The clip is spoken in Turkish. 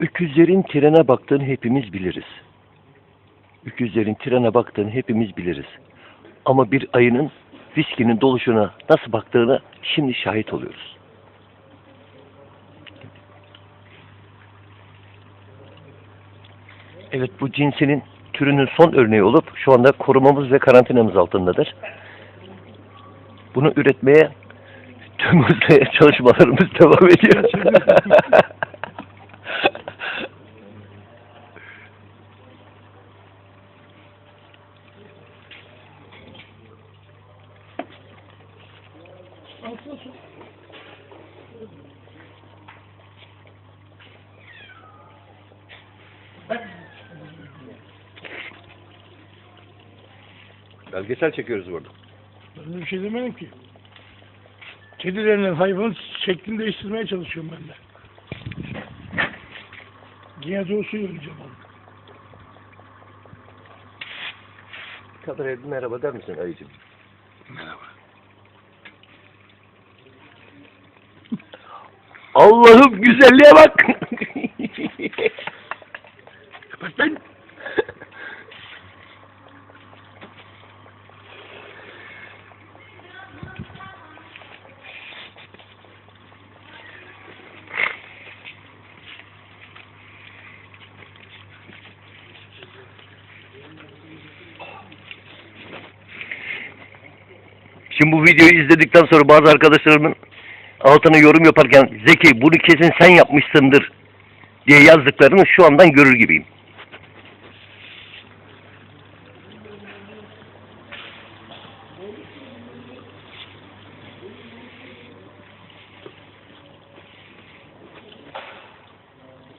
Öküzlerin trene baktığını hepimiz biliriz. Öküzlerin trene baktığını hepimiz biliriz. Ama bir ayının viskinin doluşuna nasıl baktığını şimdi şahit oluyoruz. Evet bu cinsinin türünün son örneği olup şu anda korumamız ve karantinamız altındadır. Bunu üretmeye tüm çalışmalarımız devam ediyor. Belgesel çekiyoruz burada. Ben bir şey demedim ki. Kedilerle hayvanın şeklini değiştirmeye çalışıyorum ben de. Giyadosu yollayacağım onu. Kameraya bir merhaba der misin ayıcım? Allah'ım güzelliğe bak. Kapat lan. Şimdi bu videoyu izledikten sonra bazı arkadaşlarımın altına yorum yaparken Zeki bunu kesin sen yapmışsındır diye yazdıklarını şu andan görür gibiyim.